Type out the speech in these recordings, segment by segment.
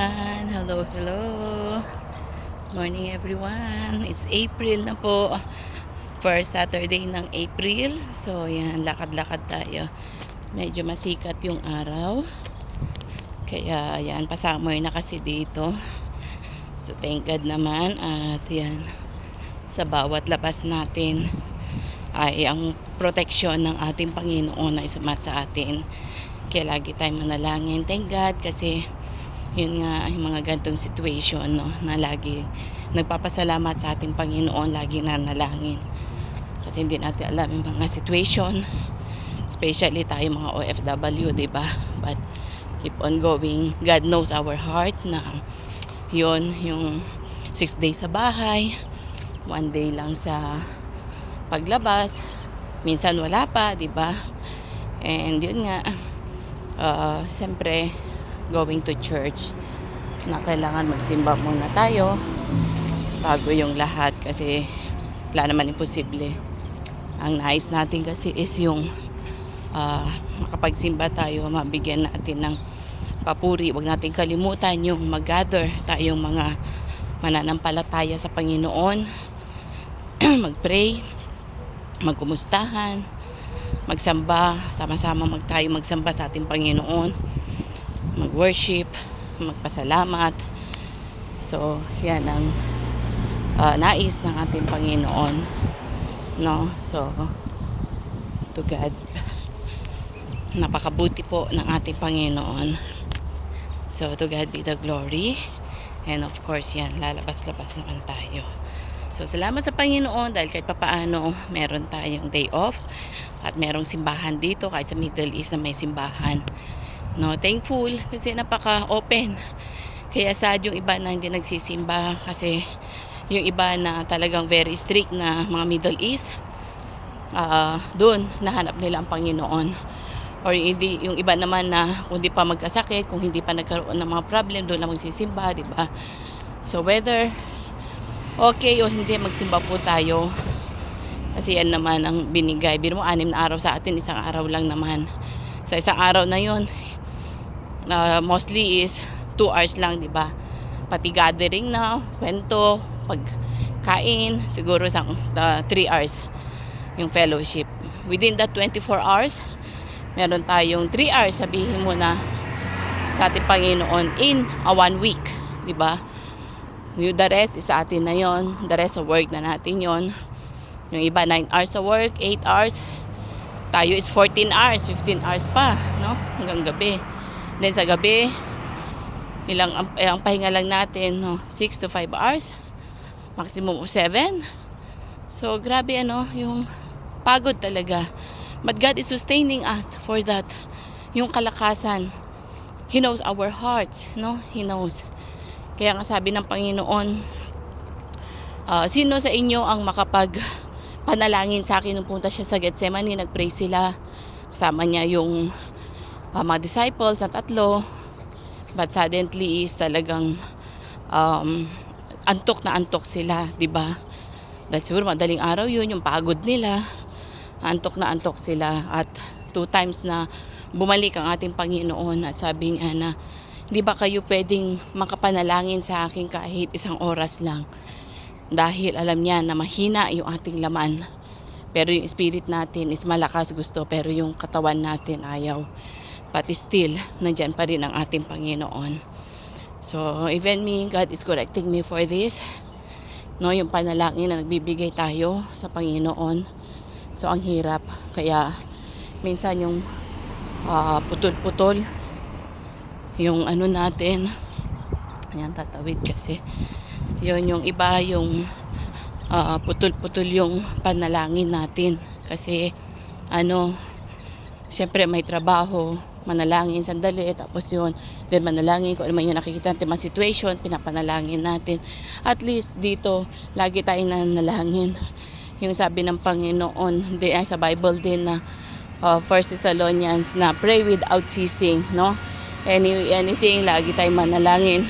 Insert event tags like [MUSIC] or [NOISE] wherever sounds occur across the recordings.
Ayan, hello, hello. Morning everyone. It's April na po. First Saturday ng April. So, yan, lakad-lakad tayo. Medyo masikat yung araw. Kaya, yan, pa-summer na kasi dito. So, thank God naman. At, yan, sa bawat labas natin ay ang proteksyon ng ating Panginoon ay suma sa atin. Kaya lagi tayong manalangin. Thank God kasi yun nga yung mga gantong situation no, na lagi nagpapasalamat sa ating Panginoon lagi nanalangin. Kasi hindi natin alam yung mga situation especially tayo mga OFW di ba? But keep on going. God knows our heart na yun yung 6 days sa bahay one day lang sa paglabas. Minsan wala pa di ba? And yun nga uh, siyempre going to church na kailangan magsimba muna tayo bago yung lahat kasi wala naman imposible. Ang nais natin kasi is yung uh, makapagsimba tayo mabigyan natin ng papuri. Wag natin kalimutan yung mag-gather tayong mga mananampalataya sa Panginoon. [CLEARS THROAT] Mag-pray magkumustahan magsamba sama-sama mag tayo magsamba sa ating Panginoon mag-worship, magpasalamat. So, yan ang uh, nais ng ating Panginoon. No? So, to God. Napakabuti po ng ating Panginoon. So, to God be the glory. And of course, yan, lalabas-labas naman tayo. So, salamat sa Panginoon dahil kahit papaano meron tayong day off at merong simbahan dito kahit sa Middle East na may simbahan. No, thankful kasi napaka-open. Kaya sad yung iba na hindi nagsisimba kasi yung iba na talagang very strict na mga Middle East uh, doon nahanap nila ang Panginoon. Or hindi yung iba naman na kung hindi pa magkasakit kung hindi pa nagkaroon ng mga problem doon lang magsisimba di ba? So whether okay o hindi magsimba po tayo. Kasi yan naman ang binigay. Biro mo anim na araw sa atin isang araw lang naman. Sa isang araw na yon uh, mostly is 2 hours lang, di ba? Pati gathering na, kwento, pagkain, siguro isang 3 uh, hours yung fellowship. Within that 24 hours, meron tayong 3 hours, sabihin mo na sa ating Panginoon in a one week, di ba? Yung the rest is sa atin na yon the rest sa work na natin yon yung iba 9 hours sa work, 8 hours, tayo is 14 hours, 15 hours pa, no? Hanggang gabi. Then sa gabi, ilang ang, eh, ang pahinga lang natin, no, 6 to 5 hours. Maximum of 7. So, grabe ano, yung pagod talaga. But God is sustaining us for that. Yung kalakasan. He knows our hearts, no? He knows. Kaya nga sabi ng Panginoon, uh, sino sa inyo ang makapag panalangin sa akin nung punta siya sa Gethsemane, nagpray sila. Kasama niya yung uh, mga disciples na tatlo But suddenly is talagang um, antok na antok sila, 'di ba? Dahil siguro madaling araw 'yun, yung pagod nila. Antok na antok sila at two times na bumalik ang ating Panginoon at sabi niya na hindi ba kayo pwedeng makapanalangin sa akin kahit isang oras lang? Dahil alam niya na mahina yung ating laman. Pero yung spirit natin is malakas gusto pero yung katawan natin ayaw pati still, nandyan pa rin ang ating Panginoon. So, even me, God is correcting me for this. No, yung panalangin na nagbibigay tayo sa Panginoon. So, ang hirap. Kaya, minsan yung uh, putol-putol, yung ano natin, ayan, tatawid kasi. Yun, yung iba, yung uh, putol-putol yung panalangin natin. Kasi, ano, syempre may trabaho, manalangin sandali, tapos yun, then manalangin kung ano man yung nakikita natin mga situation, pinapanalangin natin. At least dito, lagi tayo nanalangin. Yung sabi ng Panginoon, di, ay, sa Bible din na uh, First Thessalonians na pray without ceasing, no? Any, anything, lagi tayo manalangin.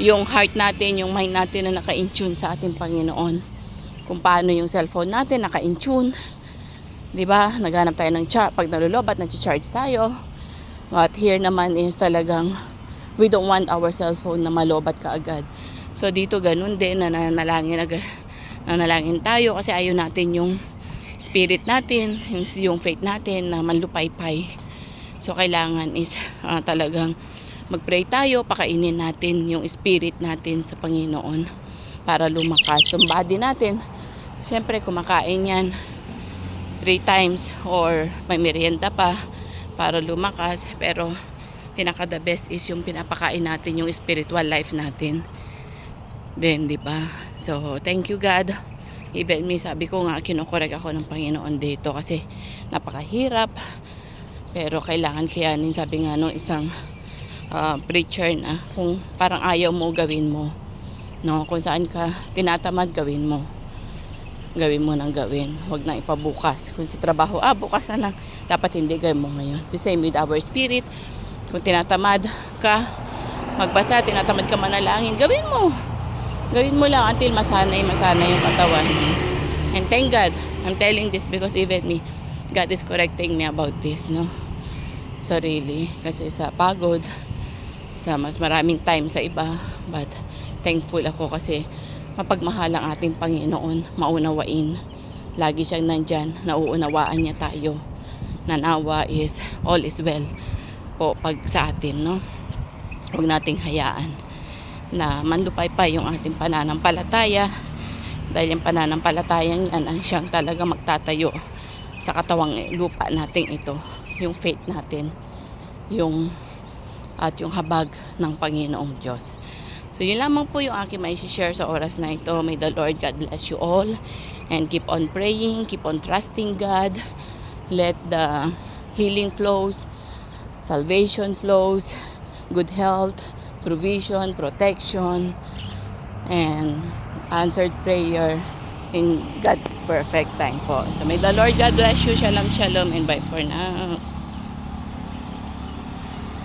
Yung heart natin, yung mind natin na naka-in-tune sa ating Panginoon. Kung paano yung cellphone natin naka-in-tune. 'di ba? Naghanap tayo ng charge pag nalulobat, nag-charge tayo at here naman is talagang we don't want our cellphone na malobat ka agad. So dito ganun din, nananalangin, agad, nanalangin tayo kasi ayaw natin yung spirit natin, yung, faith natin na manlupaypay. So kailangan is ah, talagang mag-pray tayo, pakainin natin yung spirit natin sa Panginoon para lumakas. Yung body natin, syempre kumakain yan three times or may merienda pa para lumakas. Pero pinaka the best is yung pinapakain natin yung spiritual life natin. Then, di ba? So, thank you God. Even me, sabi ko nga, kinokorek ako ng Panginoon dito kasi napakahirap. Pero kailangan kayanin, sabi nga no, isang ah, preacher na kung parang ayaw mo, gawin mo. No, kung saan ka tinatamad, gawin mo. Gawin mo nang gawin. Huwag na ipabukas. Kung si trabaho, ah, bukas na lang. Dapat hindi gawin mo ngayon. The same with our spirit. Kung tinatamad ka, magbasa, tinatamad ka manalangin, gawin mo. Gawin mo lang until masanay, masanay yung katawan mo. And thank God, I'm telling this because even me, God is correcting me about this, no? So really, kasi sa pagod, sa mas maraming time sa iba, but thankful ako kasi mapagmahal ang ating Panginoon, maunawain. Lagi siyang nandyan, nauunawaan niya tayo. Nanawa is all is well po pag sa atin, no? Huwag nating hayaan na manlupay-pay yung ating pananampalataya dahil yung pananampalatayang yan ang siyang talaga magtatayo sa katawang lupa nating ito yung faith natin yung at yung habag ng Panginoong Diyos so yun lamang po yung aking may share sa oras na ito may the Lord God bless you all and keep on praying keep on trusting God let the healing flows salvation flows good health provision, protection, and answered prayer in God's perfect time po. So may the Lord God bless you. Shalom, shalom, and bye for now.